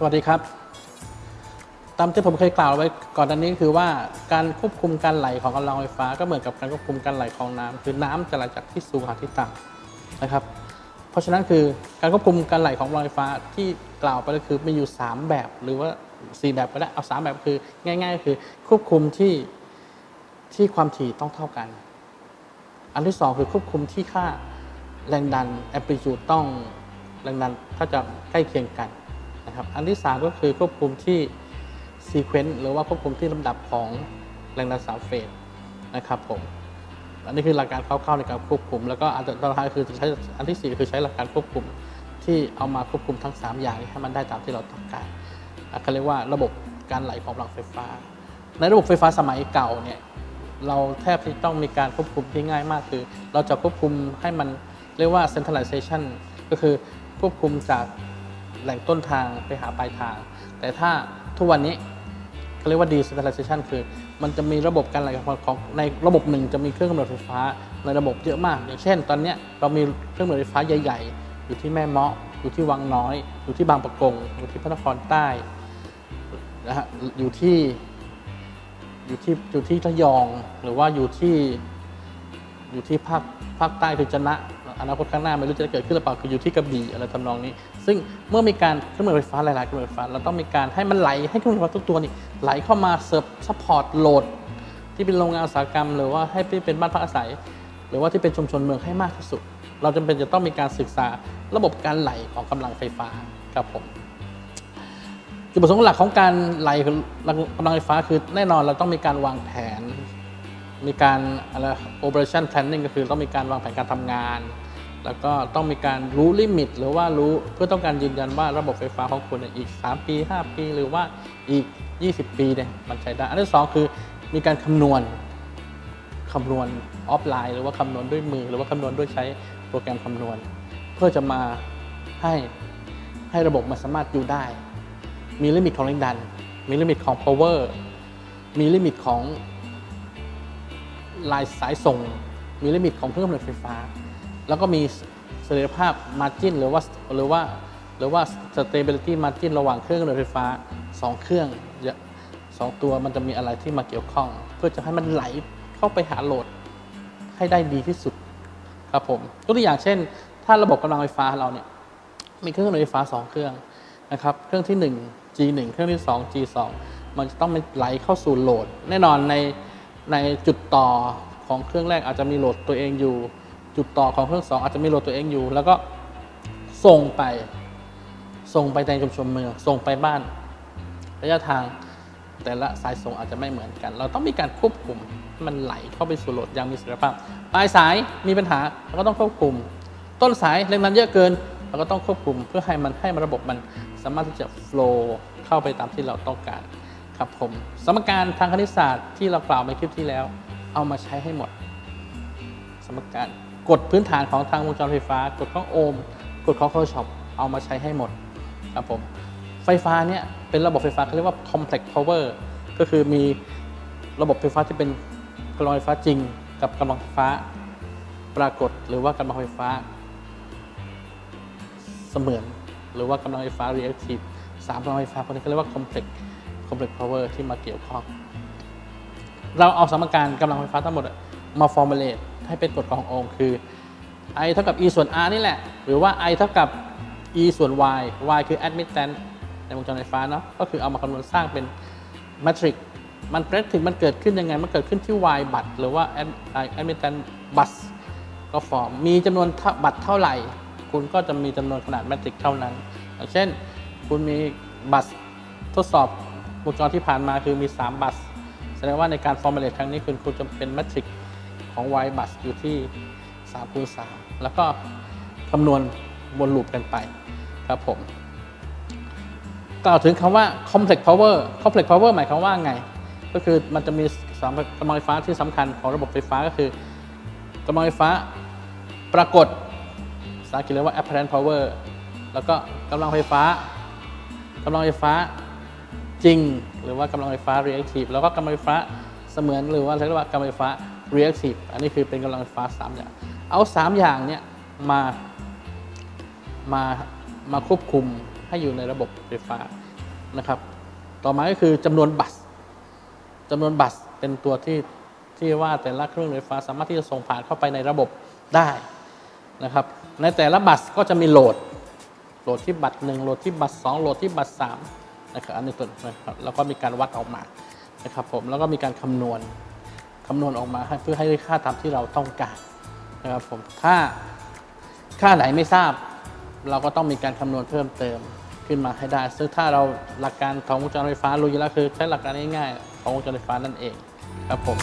สวัสดีครับ ตามที่ผมเคยกล่าวไว้ก่อนหน้านี้คือว่าการควบคุมการไหลของกำลังไฟฟ้า ก็เหมือนกับการควบคุมการไหลของน้ำคือน้ำจะไหลจากที่สูงหาที่ต่ำนะครับ เพราะฉะนั้นคือการควบคุมการไหลของกำลังไฟฟ้าที่กล่าวไปก็คือมีอยู่ 3 แบบหรือว่า 4 แบบก็ได้เอา 3 แบบคือง่าย ๆ คือควบคุมที่ที่ความถี่ต้องเท่ากัน อันที่ 2 คือควบคุมที่ค่าแรงดันแอมพลิจูดต้องแรงดันถ้าจะใกล้เคียงกัน นะครับ อันที่ 3 ก็คือควบคุมที่ซีเควนต์หรือว่าควบคุมที่ลำดับของแรงดันสามเฟสนะครับผมอันนี้คือหลักการคร่าวๆในการควบคุม แล้วก็อันต่อท้ายคือใช้อันที่ 4 คือใช้หลักการควบคุมที่เอามาควบคุมทั้ง 3 อย่างให้มันได้ตามที่เราต้องการเขาเรียกว่าระบบการไหลของพลังไฟฟ้า ในระบบไฟฟ้าสมัยเก่าเนี่ยเราแทบที่ต้องมีการควบคุมที่ง่ายมากคือ เราจะควบคุมให้มันเรียกว่า centralization ก็คือควบคุมจาก แหล่งต้นทางไปหาปลายทาง แต่ถ้าทุกวันนี้เขาเรียกว่า decentralization คือ มันจะมีระบบการไหลของในระบบหนึ่งจะมีเครื่องกำเนิดไฟฟ้าในระบบเยอะมาก อย่างเช่น ตอนนี้เรามีเครื่องกำเนิดไฟฟ้าใหญ่ ๆ อยู่ที่แม่เมาะอยู่ที่วังน้อย อยู่ที่บางปะกงอยู่ที่พระนครใต้นะฮะอยู่ที่อยู่ที่อยู่ที่ระยอง หรือว่าอยู่ที่อยู่ที่ภาคภาคใต้คือจะนะ อนาคตข้างหน้าไม่รู้จะเกิดขึ้นหรือเปล่าคืออยู่ที่กระบี่อะไรทำนองนี้ ซึ่งเมื่อมีการเครื่องมือไฟฟ้าหลายๆเครื่องมือไฟฟ้าเราต้องมีการให้มันไหลให้เครื่องมือไฟฟ้าทุกตัวนี่ไหลเข้ามาเสิร์ฟซัพพอร์ตโหลด ที่เป็นโรงงานอุตสาหกรรม หรือว่าให้เป็นบ้านพักอาศัย หรือว่าที่เป็นชุมชนเมืองให้มากที่สุด เราจำเป็นจะต้องมีการศึกษาระบบการไหลของกำลังไฟฟ้าครับผมจุดประสงค์หลักของการไหลกำลังไฟฟ้าคือแน่นอนเราต้องมีการวางแผน มีการอะไร operation planning ก็คือต้องมีการวางแผนการทำงาน แล้วก็ต้องมีการรู้ลิมิต หรือว่ารู้เพื่อต้องการยืนยันว่าระบบไฟฟ้าของคุณเนี่ยอีก 3 ปี 5 ปี หรือว่าอีก 20 ปีเนี่ยมันใช้ได้ อันที่สองคือมีการคำนวณคำนวณออฟไลน์ หรือว่าคำนวณด้วยมือ หรือว่าคำนวณด้วยใช้โปรแกรมคำนวณ เพื่อจะมาให้ให้ระบบมันสามารถอยู่ได้ มีลิมิตของแรงดัน มีลิมิตของ power มีลิมิตของลายสายส่ง มีลิมิตของเครื่องกำเนิดไฟฟ้า แล้วก็มีเสถียรภาพ margin หรือว่าหรือว่าหรือว่า stability margin ระหว่างเครื่องกำเนิดไฟฟ้า 2 เครื่องสองตัวมันจะมีอะไรที่มาเกี่ยวข้อง เพื่อจะให้มันไหลเข้าไปหาโหลดให้ได้ดีที่สุดครับผมตัวอย่างเช่น ถ้าระบบกำลังไฟฟ้าเราเนี่ยมีเครื่องกำเนิดไฟฟ้า 2 เครื่องนะครับเครื่องที่ 1 G1 เครื่องที่ 2 G2 มันจะต้องไหลเข้าสู่โหลด แน่นอนในในจุดต่อของเครื่องแรกอาจจะมีโหลดตัวเองอยู่ จุดต่อของเครื่อง2องอาจจะมีโหลดตัวเองอยู่ แล้วก็ส่งไป ส่งไปในชุมชนเมืองส่งไปบ้าน ระยะทางแต่ละสายส่งอาจจะไม่เหมือนกัน เราต้องมีการควบคุมมันไหลเข้าไปสู่โหลดอย่างมีเสถียภาพ ปลายสายมีปัญหาเราก็ต้องควบคุม ต้นสายแรงดันเยอะเกินเราก็ต้องควบคุมเพื่อให้มันให้มันระบบมันสามารถที่จะโฟล์เข้าไปตามที่เราต้องการครับผม สมการทางคณิตศาสตร์ที่เรากล่าวในคลิปที่แล้ว เอามาใช้ให้หมด สมการ กฎพื้นฐานของทางวงจรไฟฟ้ากฎของโอห์มกฎของโคช็อปเอามาใช้ให้หมดครับผมไฟฟ้าเนี่ยเป็นระบบไฟฟ้าเขาเรียกว่า complex power ก็คือมีระบบไฟฟ้าที่เป็นกำลังไฟฟ้าจริง กับกำลังไฟฟ้าปรากฏหรือว่ากำลังไฟฟ้า เสมือน หรือว่ากำลังไฟฟ้า reactive สามกำลังไฟฟ้าพวกนี้เขาเรียกว่า complex complex power ที่มาเกี่ยวข้อง เราเอาสมการกำลังไฟฟ้าทั้งหมดมา formulate ให้เป็นกฎของโอห์คือ I เท่ากับ E ส่วน R นี่แหละ หรือว่า I เท่ากับ E ส่วน Y Y คือ admittance ในวงจรไฟฟ้าเนาะก็คือเอามาคำนวณสร้างเป็นแมทริกมันแมทริกมันเกิดขึ้นยังไง มันเกิดขึ้นที่ Y บัตรหรือว่า admittance bus ก็ฟอร์มมีจำนวนบัตรเท่าไหร่ คุณก็จะมีจำนวนขนาดแมทริกเท่านั้นอย่างเช่น คุณมีบัตรทดสอบวงจรที่ผ่านมาคือมี 3 บัตรแสดงว่าในการ formulate ครั้งนี้คุณคุณจะเป็นแมทริก ของ Y บัตรอยู่ที่3คูณ3แล้วก็คำนวณวนลูปกันไปครับผมกล่าวถึงคำว่า complex power complex power หมายความว่าไง ก็คือมันจะมีสามกำลังไฟฟ้าที่สำคัญของระบบไฟฟ้าก็คือกำลังไฟฟ้าปรากฏภาษาอังกฤษเรียกว่า apparent power แล้วก็กำลังไฟฟ้ากำลังไฟฟ้าจริง หรือว่ากำลังไฟฟ้า reactive แล้วก็กำลังไฟฟ้าเสมือนหรือว่าเรียกว่ากำลังไฟฟ้า reactive อันนี้คือเป็นกำลังไฟฟ้า3อย่าง เอา3อย่างเนี้ยมามามาควบคุมให้อยู่ในระบบไฟฟ้านะครับ ต่อมาก็คือจำนวนบัสจำนวนบัสเป็นตัวที่ที่ว่าแต่ละเครื่องไฟฟ้าสามารถที่จะส่งผ่านเข้าไปในระบบได้นะครับ ในแต่ละบัสก็จะมีโหลด โหลดที่บัตรหนึ่งโหลดที่บัตรสองโหลดที่บัตรสามนะครับอันนี้ตัวนะครับแล้วก็มีการวัดออกมานะครับผมแล้วก็มีการคำนวณ คำนวณออกมาเพื่อให้ได้ค่าตามที่เราต้องการนะครับผมถ้าค่าไหนไม่ทราบ เราก็ต้องมีการคำนวณเพิ่มเติมขึ้นมาให้ได้ ซึ่งถ้าเราหลักการของวงจรไฟฟ้ารู้อยู่แล้วคือใช้หลักการง่ายๆของวงจรไฟฟ้านั่นเองครับผม